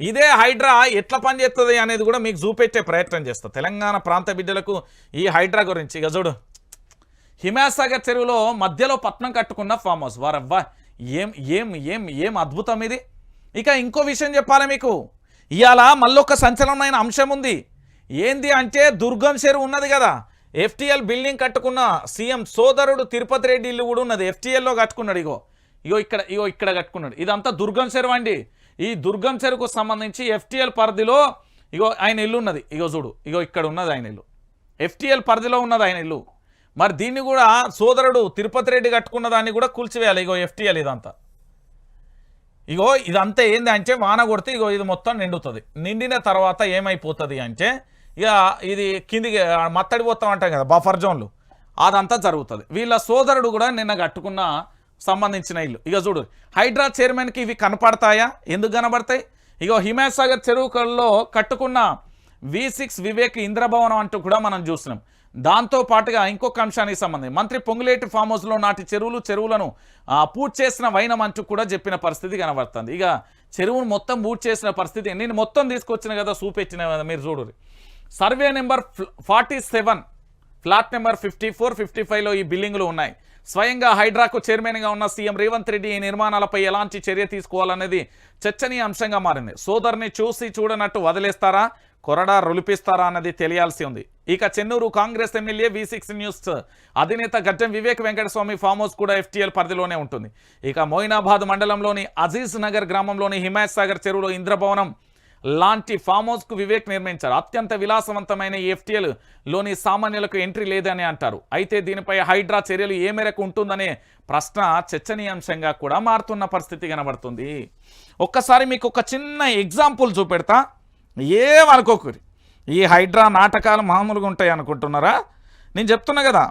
ఇదే హైడ్రా ఎట్లా పనిచేస్తుంది అనేది కూడా మీకు చూపెట్టే ప్రయత్నం చేస్తా. తెలంగాణ ప్రాంత బిడ్డలకు ఈ హైడ్రా గురించి. గజుడు చూడు. హిమాసాగర్ చెరువులో మధ్యలో పట్నం కట్టుకున్న ఫామ్ హౌస్. వారవ్వా ఏం ఏం ఏం ఏం అద్భుతం ఇది. ఇక ఇంకో విషయం చెప్పాలి మీకు. ఇవాళ మళ్ళొక సంచలనమైన అంశం ఉంది. ఏంది అంటే దుర్గం చెరువు ఉన్నది కదా. ఎఫ్టీఎల్ బిల్డింగ్ కట్టుకున్న సీఎం సోదరుడు తిరుపతి రెడ్డి ఇల్లు కూడా ఉన్నది. ఎఫ్టీఎల్లో కట్టుకున్నాడు ఇగో. ఇగో ఇక్కడ ఇగో ఇక్కడ కట్టుకున్నాడు. ఇదంతా దుర్గం చెరువు అండి. ఈ దుర్గం చెరుకు సంబంధించి ఎఫ్టీఎల్ పరిధిలో ఇగో ఆయన ఇల్లు ఉన్నది. ఇగో చూడు ఇగో ఇక్కడ ఉన్నది ఆయన ఇల్లు. ఎఫ్టీఎల్ పరిధిలో ఉన్నది ఆయన ఇల్లు. మరి దీన్ని కూడా సోదరుడు తిరుపతి రెడ్డి కట్టుకున్న దాన్ని కూడా కూల్చివేయాలి ఇగో ఎఫ్టీఎల్ ఇదంతా. ఇగో ఇదంతా ఏంది అంటే వాన కొడితే ఇగో ఇది మొత్తం నిండుతుంది. నిండిన తర్వాత ఏమైపోతుంది అంటే ఇక ఇది కిందికి మత్తడిపోతాం అంటాం కదా బఫర్ జోన్లు. అదంతా జరుగుతుంది. వీళ్ళ సోదరుడు కూడా నిన్న కట్టుకున్న సంబంధించిన ఇల్లు. ఇక చూడు హైడ్రా చైర్మన్కి ఇవి కనపడతాయా? ఎందుకు కనబడతాయి? ఇగో హిమాసాగర్ చెరువుకల్లో కట్టుకున్న వి సిక్స్ వివేక్ ఇంద్రభవనం అంటూ కూడా మనం చూస్తున్నాం. దాంతో పాటుగా ఇంకొక అంశానికి సంబంధించి మంత్రి పొంగులేటి ఫామ్ హౌస్లో నాటి చెరువులు చెరువులను ఆ, పూర్తి చేసిన వైనం అంటూ కూడా చెప్పిన పరిస్థితి కనబడుతుంది. ఇక చెరువును మొత్తం పూర్తి చేసిన పరిస్థితి నేను మొత్తం తీసుకొచ్చిన కదా చూపెట్టిన కదా మీరు చూడరు survey number forty seven flat number fifty four fifty ఫైవ్లో ఈ బిల్డింగ్లు ఉన్నాయి. స్వయంగా హైడ్రాకు చైర్మన్గా ఉన్న సీఎం రేవంత్ రెడ్డి ఈ నిర్మాణాలపై ఎలాంటి చర్య తీసుకోవాలనేది చర్చనీయ అంశంగా మారింది. సోదరుని చూసి చూడనట్టు వదిలేస్తారా? కొరడా రొలిపిస్తారా అన్నది తెలియాల్సి ఉంది. ఇక Chennur Congress MLA V six news అధినేత గడ్డం వివేక్ వెంకటస్వామి ఫామ్ హౌస్ కూడా ఎఫ్టీఎల్ పరిధిలోనే ఉంటుంది. ఇక మోయినాబాద్ మండలంలోని అజీజ్ నగర్ గ్రామంలోని హిమాయత్ సాగర్ చెరువులో ఇంద్రభవనం లాంటి ఫామ్ హౌస్కు వివేక్ నిర్మించారు. అత్యంత విలాసవంతమైన ఎఫ్టీఎల్లోని సామాన్యులకు ఎంట్రీ లేదని అంటారు. అయితే దీనిపై హైడ్రా చర్యలు ఏ మేరకు ఉంటుందనే ప్రశ్న చర్చనీయాంశంగా కూడా మారుతున్న పరిస్థితి కనబడుతుంది. ఒక్కసారి మీకు ఒక చిన్న ఎగ్జాంపుల్ చూపెడతా. ఏమనుకోకూరి ఈ హైడ్రా నాటకాలు మామూలుగా ఉంటాయి అనుకుంటున్నారా? నేను చెప్తున్నా కదా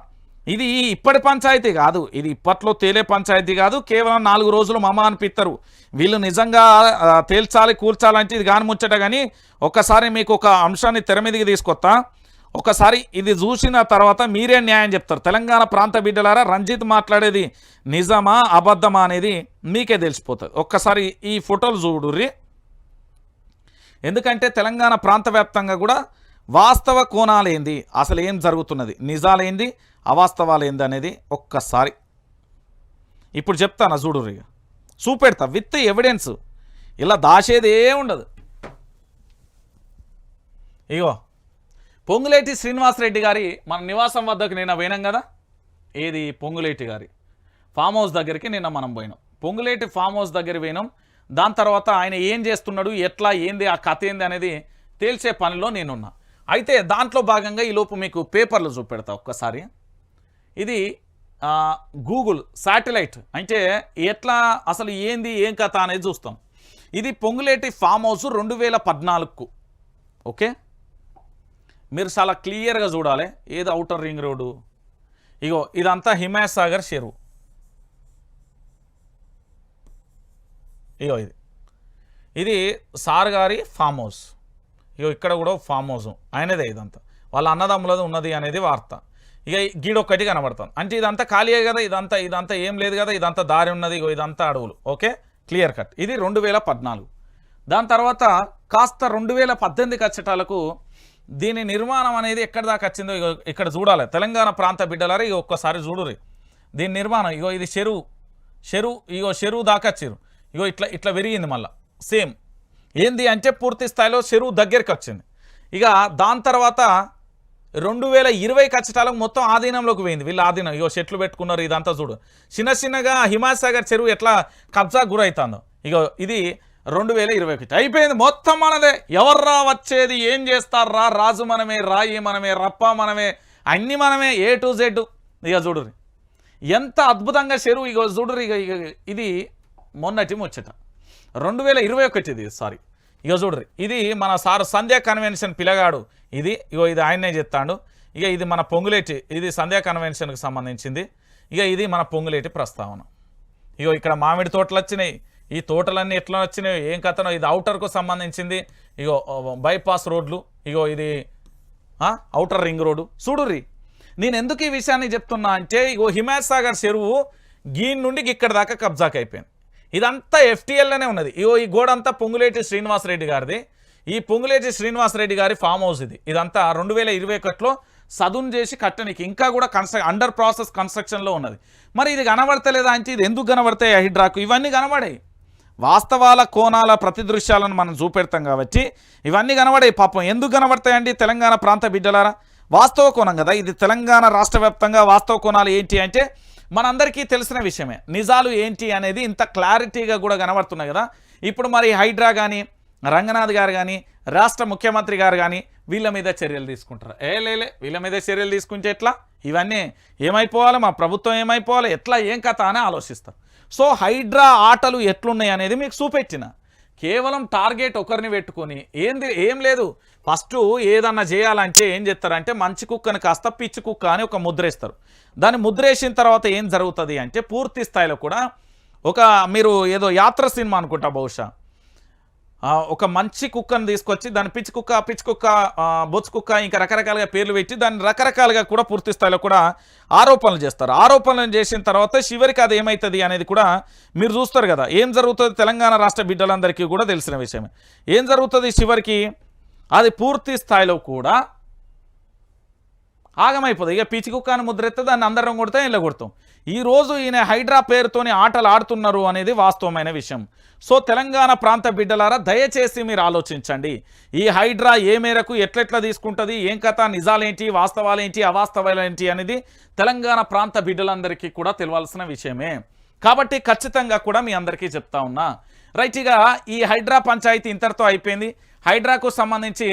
ఇది ఇప్పటి పంచాయతీ కాదు. ఇది ఇప్పట్లో తేలే పంచాయతీ కాదు. కేవలం నాలుగు రోజులు మమ అనిపిస్తారు వీళ్ళు నిజంగా తేల్చాలి కూర్చాలంటే ఇది కాని ముచ్చట కానీ ఒక్కసారి మీకు ఒక అంశాన్ని తెర మీదకి తీసుకొస్తా ఒకసారి ఇది చూసిన తర్వాత మీరే న్యాయం చెప్తారు. తెలంగాణ ప్రాంత బిడ్డలారా రంజిత్ మాట్లాడేది నిజమా అబద్ధమా అనేది మీకే తెలిసిపోతుంది. ఒక్కసారి ఈ ఫోటోలు చూడుర్రి. ఎందుకంటే తెలంగాణ ప్రాంత వ్యాప్తంగా కూడా వాస్తవ కోణాలేంది అసలు ఏం జరుగుతున్నది? నిజాలేంది? అవాస్తవాలేంది అనేది ఒక్కసారి. ఇప్పుడు చెప్తాను చూడు ఇక చూపెడతా. With evidence. ఇలా దాచేది ఏ ఉండదు. ఇగో. పొంగులేటి శ్రీనివాసరెడ్డి గారి మన నివాసం వద్దకు నిన్న పోయినాం కదా? ఏది? పొంగులేటి గారి. ఫామ్ హౌస్ దగ్గరికి నిన్న మనం పోయినాం. పొంగులేటి ఫామ్ హౌస్ దగ్గర పోయినాం. దాని తర్వాత ఆయన ఏం చేస్తున్నాడు? ఎట్లా? ఏంది? ఆ కథ ఏంది? అనేది తేల్చే పనిలో నేనున్నా. అయితే దాంట్లో భాగంగా ఈ లోపు మీకు పేపర్లు చూపెడతా ఒక్కసారి. ఇది గూగుల్ శాటిలైట్. అంటే ఎట్లా అసలు ఏంది ఏం కథ అనేది చూస్తాం. ఇది పొంగులేటి ఫామ్ హౌస్ రెండు వేల పద్నాలుగుకు. ఓకే? మీరు చాలా క్లియర్గా చూడాలి. ఏది అవుటర్ రింగ్ రోడ్డు? ఇగో ఇదంతా హిమాయత్ సాగర్ చెరువు. ఇగో ఇది. ఇది సార్ గారి ఫామ్ హౌస్. ఇగో ఇక్కడ కూడా ఫామ్ హౌస్. ఆయనదే ఇదంతా. వాళ్ళ అన్నదమ్ములది ఉన్నది అనేది వార్త. ఇక గీడొక్కటి కనబడుతుంది. అంటే ఇదంతా ఖాళీయే కదా ఇదంతా ఇదంతా ఏం లేదు కదా ఇదంతా దారి ఉన్నది ఇగో ఇదంతా అడవులు. ఓకే? క్లియర్ కట్ ఇది రెండు వేల పద్నాలుగు. దాని తర్వాత కాస్త రెండు వేల పద్దెనిమిది కచ్చటాలకు దీని నిర్మాణం అనేది ఎక్కడ దాకా వచ్చిందో ఇగో ఇక్కడ చూడాలి. తెలంగాణ ప్రాంత బిడ్డలారా ఇగో ఒక్కసారి చూడురి దీని నిర్మాణం ఇగో ఇది చెరువు. చెరువు ఇగో చెరువు దాకా వచ్చారు ఇగో ఇట్లా ఇట్లా పెరిగింది మళ్ళీ. సేమ్ ఏంది అంటే పూర్తి స్థాయిలో చెరువు దగ్గరికి వచ్చింది. ఇక దాని తర్వాత రెండు వేల ఇరవై కచ్చటాలకు మొత్తం ఆధీనంలోకి పోయింది. వీళ్ళు ఆధీనం. ఇగో చెట్లు పెట్టుకున్నారు ఇదంతా చూడు. చిన్న చిన్నగా హిమాసాగర్ చెరువు ఎట్లా కబ్జా గురవుతుందో ఇగో ఇది రెండు వేల ఇరవై ఒకటి. అయిపోయింది మొత్తం మనదే. ఎవర్రా వచ్చేది ఏం చేస్తారా రాజు మనమే రాయి మనమే రప్ప మనమే అన్ని మనమే ఏ టు జెడ్. ఇక చూడురి ఎంత అద్భుతంగా చెరువు ఇక చూడురు ఇక ఇది మొన్నటి ముచ్చట. రెండు వేల ఇరవై ఒకటి ఇది సారీ. ఇక చూడ్రి ఇది మన సార్ సంధ్యా కన్వెన్షన్ పిలగాడు. ఇది ఇగో ఇది ఆయనే చెప్తాడు ఇక ఇది మన పొంగులేటి ఇది సంధ్యా కన్వెన్షన్కి సంబంధించింది. ఇక ఇది మన పొంగులేటి ప్రస్తావన. ఇగో ఇక్కడ మామిడి తోటలు వచ్చినాయి. ఈ తోటలన్నీ ఎట్లా వచ్చినాయి ఏం కథనో ఇది అవుటర్కు సంబంధించింది. ఇగో బైపాస్ రోడ్లు ఇగో ఇది అవుటర్ రింగ్ రోడ్డు. చూడుర్రి నేను ఎందుకు ఈ విషయాన్ని చెప్తున్నా అంటే ఇగో హిమాయత్ సాగర్ చెరువు గీన్ నుండి ఇక్కడ దాకా కబ్జాకి అయిపోయింది ఇదంతా ఎఫ్టీఎల్లోనే ఉన్నది. ఇగో ఈ గోడ అంతా పొంగులేటి శ్రీనివాసరెడ్డి గారిది. ఈ పొంగులేటి శ్రీనివాసరెడ్డి గారి ఫామ్ హౌస్ ఇది. ఇదంతా రెండు వేల ఇరవై ఒకటిలో సదును చేసి కట్టనికి ఇంకా కూడా కన్స్ట్రక్ అండర్ ప్రాసెస్ కన్స్ట్రక్షన్లో ఉన్నది. మరి ఇది కనబడతలేదా అంటే ఇది ఎందుకు కనబడతాయి హైడ్రాకు? ఇవన్నీ కనబడాయి. వాస్తవాల కోణాల ప్రతిదృశ్యాలను మనం చూపెడతాం కాబట్టి ఇవన్నీ కనబడాయి పాపం. ఎందుకు కనబడతాయండి తెలంగాణ ప్రాంత బిడ్డలారా? వాస్తవ కోణం కదా. ఇది తెలంగాణ రాష్ట్ర వాస్తవ కోణాలు ఏంటి అంటే మనందరికీ తెలిసిన విషయమే. నిజాలు ఏంటి అనేది ఇంత క్లారిటీగా కూడా కనబడుతున్నాయి కదా. ఇప్పుడు మరి హైడ్రా కానీ రంగనాథ్ గారు కానీ రాష్ట్ర ముఖ్యమంత్రి గారు కానీ వీళ్ళ మీద చర్యలు తీసుకుంటారు? ఏ లేలే వీళ్ళ మీద చర్యలు తీసుకుంటే ఎట్లా? ఇవన్నీ ఏమైపోవాలి? మా ప్రభుత్వం ఏమైపోవాలి? ఎట్లా? ఏం కథ అని ఆలోచిస్తారు సో హైడ్రా ఆటలు ఎట్లున్నాయి అనేది మీకు చూపెట్టిన. కేవలం టార్గెట్ ఒకరిని పెట్టుకొని ఏంది ఏం లేదు. ఫస్ట్ ఏదన్నా చేయాలంటే ఏం చేస్తారంటే మంచి కుక్కని కాస్త పిచ్చి కుక్క అని ఒక ముద్ర వేస్తారు. దాన్ని ముద్ర వేసిన తర్వాత ఏం జరుగుతుంది అంటే పూర్తి స్థాయిలో కూడా ఒక మీరు ఏదో యాత్ర సినిమా అనుకుంటా బహుశా. ఒక మంచి కుక్కను తీసుకొచ్చి దాని పిచ్చి కుక్క పిచ్చి కుక్క బొచ్చు కుక్క ఇంకా రకరకాలుగా పేర్లు పెట్టి దాన్ని రకరకాలుగా కూడా పూర్తి స్థాయిలో కూడా ఆరోపణలు చేస్తారు. ఆరోపణలు చేసిన తర్వాత చివరికి అది ఏమవుతుంది అనేది కూడా మీరు చూస్తారు కదా. ఏం జరుగుతుంది తెలంగాణ రాష్ట్ర బిడ్డలందరికీ కూడా తెలిసిన విషయమే. ఏం జరుగుతుంది చివరికి? అది పూర్తి స్థాయిలో కూడా ఆగమైపోతుంది ఇక పిచ్చి కుక్కని ముద్రెత్తే దాన్ని అందరం కొడితే ఇలా కొడతాం. ఈ రోజు ఈయన హైడ్రా పేరుతోని ఆటలు ఆడుతున్నారు అనేది వాస్తవమైన విషయం. సో తెలంగాణ ప్రాంత బిడ్డలారా దయచేసి మీరు ఆలోచించండి. ఈ హైడ్రా ఏ మేరకు ఎట్లెట్లా తీసుకుంటుంది ఏం కథ నిజాలేంటి వాస్తవాలేంటి అవాస్తవాలేంటి అనేది తెలంగాణ ప్రాంత బిడ్డలందరికీ కూడా తెలియాల్సిన విషయమే. కాబట్టి ఖచ్చితంగా కూడా మీ అందరికీ చెప్తా ఉన్నా. రైట్ ఇక ఈ హైడ్రా పంచాయతీ ఇంతటితో అయిపోయింది. హైడ్రాకు సంబంధించి